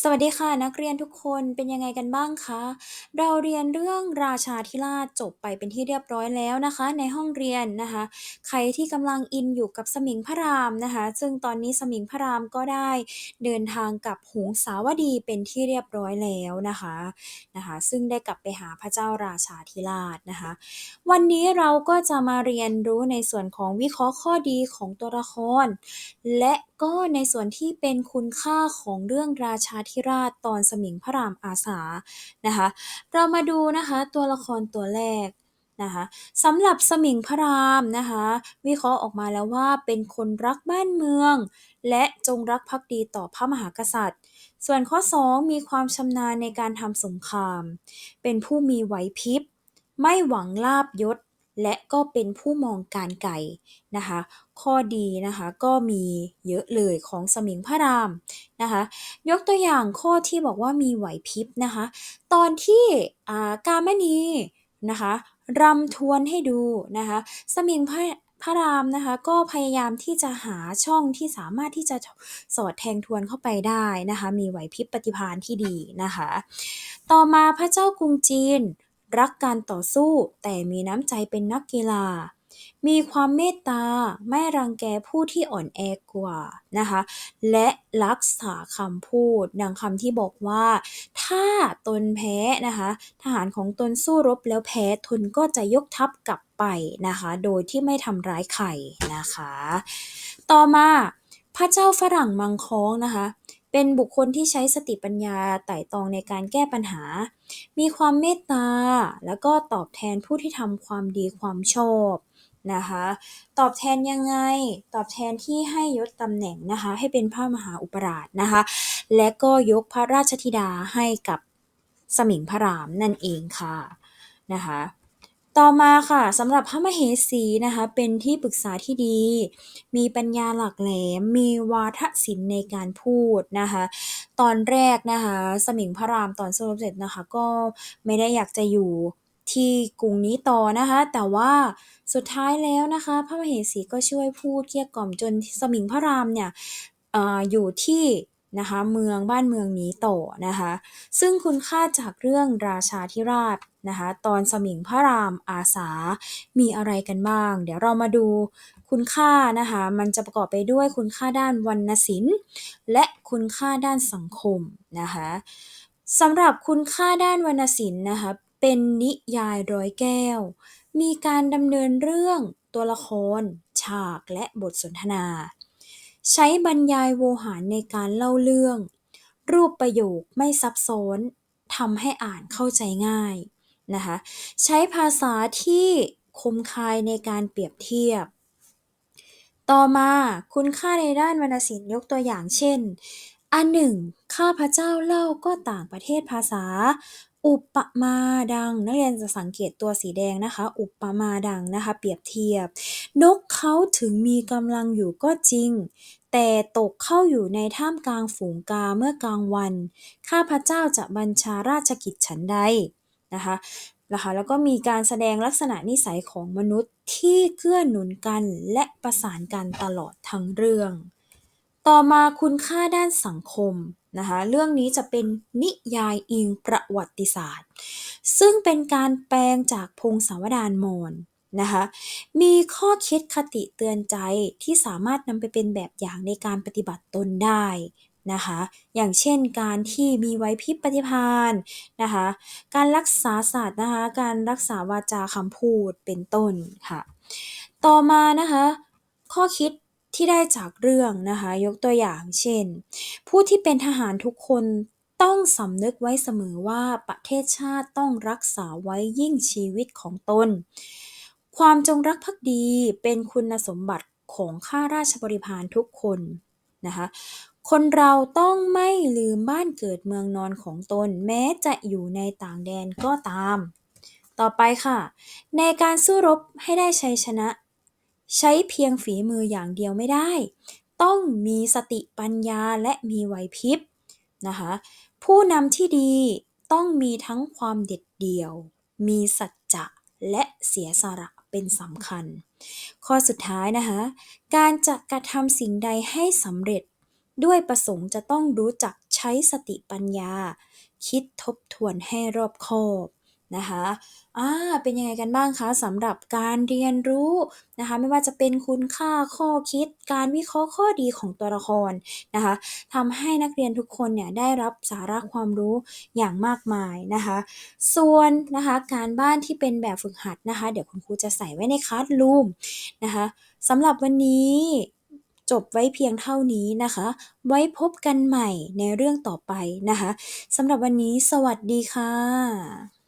สวัสดีค่ะ นักเรียนทุกคนเป็นยังไงกันบ้างคะ เราเรียนเรื่องราชาธิราชจบไปเป็นที่เรียบร้อยแล้วนะคะ ในห้องเรียนนะคะ ใครที่กำลังอินอยู่กับสมิงพระรามนะคะ ซึ่งตอนนี้สมิงพระรามก็ได้เดินทางกับหงสาวดีเป็นที่เรียบร้อยแล้วนะคะนะคะ ซึ่งได้กลับไปหาพระเจ้าราชาธิราชนะคะ วันนี้เราก็จะมาเรียนรู้ในส่วนของวิเคราะห์ข้อดีของตัวละคร และก็ในส่วนที่เป็นคุณค่าของเรื่องราชาธิราชตอนสมิงพระรามอาสานะคะเรามาดูนะคะตัวละครตัวแรกนะคะสำหรับสมิงพระรามนะคะวิเคราะห์ออกมาแล้วว่าเป็นคนรักบ้านเมือง และจงรักภักดีต่อพระมหากษัตริย์ ส่วนข้อ 2 มีความชำนาญในการทำสงคราม เป็นผู้มีไหวพริบ ไม่หวังลาบยศ และก็เป็นผู้มองการไกลนะคะ ข้อดีนะคะก็มีเยอะเลยของสมิงพระรามนะคะ ยกตัวอย่างข้อที่บอกว่ามีไหวพริบนะคะ ตอนที่อ่ากามณีนะคะรำทวนให้ดูนะคะ สมิงพระพระรามนะคะก็พยายามที่จะหาช่องที่สามารถที่จะสอดแทงทวนเข้าไปได้นะคะ มีไหวพริบปฏิภาณที่ดีนะคะ ต่อมาพระเจ้ากรุงจีน รักการต่อสู้แต่มีน้ำใจเป็นนักกีฬา มีความเมตตาไม่รังแกผู้ที่อ่อนแอกว่านะคะ และรักษาคำพูด ดังคำที่บอกว่า ถ้าตนแพ้นะคะ ทหารของตนสู้รบแล้วแพ้ทนก็จะยกทัพกลับไปนะคะ โดยที่ไม่ทำร้ายใครนะคะ ต่อมาพระเจ้าฝรั่งมังค้องนะคะ เป็นบุคคลที่ใช้สติปัญญาไต่ตองในการแก้ปัญหา มีความเมตตา แล้วก็ตอบแทนผู้ที่ทำความดีความชอบนะคะ ตอบแทนยังไง ตอบแทนที่ให้ยศตำแหน่งนะคะ ให้เป็นพระมหาอุปราชนะคะ และก็ยกพระราชธิดาให้กับสมิงพระรามนั่นเองค่ะนะคะ ต่อมาค่ะสำหรับพระมเหสีนะคะเป็นที่ปรึกษาที่ดี มีปัญญาหลักแหลม มีวาทศิลป์ในการพูดนะคะตอนแรกนะคะสมิงพระรามตอนสู้รบเสร็จนะคะก็ไม่ได้อยากจะอยู่ที่กรุงนี้ต่อนะคะ แต่ว่าสุดท้ายแล้วนะคะ พระมเหสีก็ช่วยพูดเกลี้ยกล่อมจนสมิงพระรามเนี่ยออยู่ที่ นะคะเมืองบ้านเมืองนี้โตนะคะซึ่งคุณค่าจากเรื่องราชาธิราชนะคะตอนสมิงพระรามอาสา มีอะไรกันบ้าง เดี๋ยวเรามาดูคุณค่านะคะมันจะประกอบไปด้วยคุณค่าด้านวรรณศิลป์ และคุณค่าด้านสังคมนะคะสำหรับคุณค่าด้านวรรณศิลป์นะคะเป็นนิยายร้อยแก้ว มีการดำเนินเรื่องตัวละคร ฉากและบทสนทนา ใช้บรรยายโวหารในการเล่าเรื่อง รูปประโยคไม่ซับซ้อนทำให้อ่านเข้าใจง่ายนะคะใช้ภาษาที่คมคายในการเปรียบเทียบ ต่อมาคุณค่าในด้านวรรณศิลป์ยกตัวอย่างเช่น อันหนึ่ง ข้าพเจ้าเล่าก็ต่างประเทศภาษา อุปมาดัง นักเรียนจะสังเกตตัวสีแดงนะคะ อุปมาดังนะคะ เปรียบเทียบ นกเขาถึงมีกำลังอยู่ก็จริง แต่ตกเข้าอยู่ในท่ามกลางฝูงกาเมื่อกลางวัน ข้าพเจ้าจะบัญชาราชกิจฉันใดนะคะนะคะแล้วก็มีการแสดงลักษณะนิสัยของมนุษย์ที่เกื้อหนุนกันและประสานกันตลอดทั้งเรื่อง ต่อมาคุณค่าด้านสังคม นะคะเรื่องนี้จะเป็นนิยายอิงประวัติศาสตร์ ซึ่งเป็นการแปลงจากพงศาวดารมอญนะคะมีข้อคิดคติเตือนใจที่สามารถนำไปเป็นแบบอย่างในการปฏิบัติตนได้นะคะอย่างเช่นการที่มีไหวพิปฏิภาณนะคะการรักษาศาสตร์นะคะการรักษาวาจาคำพูดเป็นต้นค่ะ ต่อมานะคะข้อคิด ที่ได้จากเรื่องนะคะ ยกตัวอย่างเช่น ผู้ที่เป็นทหารทุกคนต้องสำนึกไว้เสมอว่าประเทศชาติต้องรักษาไว้ยิ่งชีวิตของตน ความจงรักภักดีเป็นคุณสมบัติของข้าราชบริพารทุกคนนะคะคนเราต้องไม่ลืมบ้านเกิดเมืองนอนของตน แม้จะอยู่ในต่างแดนก็ตาม ต่อไปค่ะ ในการสู้รบให้ได้ชัยชนะ ใช้เพียงฝีมืออย่างเดียวไม่ได้ ต้องมีสติปัญญาและมีไหวพริบนะคะผู้นำที่ดีต้องมีทั้งความเด็ดเดี่ยว มีสัจจะและเสียสละเป็นสำคัญ ข้อสุดท้ายนะคะการจะกระทำสิ่งใดให้สำเร็จ ด้วยประสงค์จะต้องรู้จักใช้สติปัญญา คิดทบทวนให้รอบคอบ นะคะอ่าเป็นยังไงกันบ้างคะสำหรับการเรียนรู้นะคะไม่ว่าจะเป็นคุณค่าข้อคิด การวิเคราะห์ข้อดีของตัวละครนะคะทำให้นักเรียนทุกคนเนี่ยได้รับสาระความรู้อย่างมากมายนะคะส่วนนะคะการบ้านที่เป็นแบบฝึกหัดนะคะ เดี๋ยวคุณครูจะใส่ไว้ใน Classroom นะคะสำหรับวันนี้จบไว้เพียงเท่านี้นะคะ ไว้พบกันใหม่ในเรื่องต่อไปนะคะสำหรับวันนี้สวัสดีค่ะ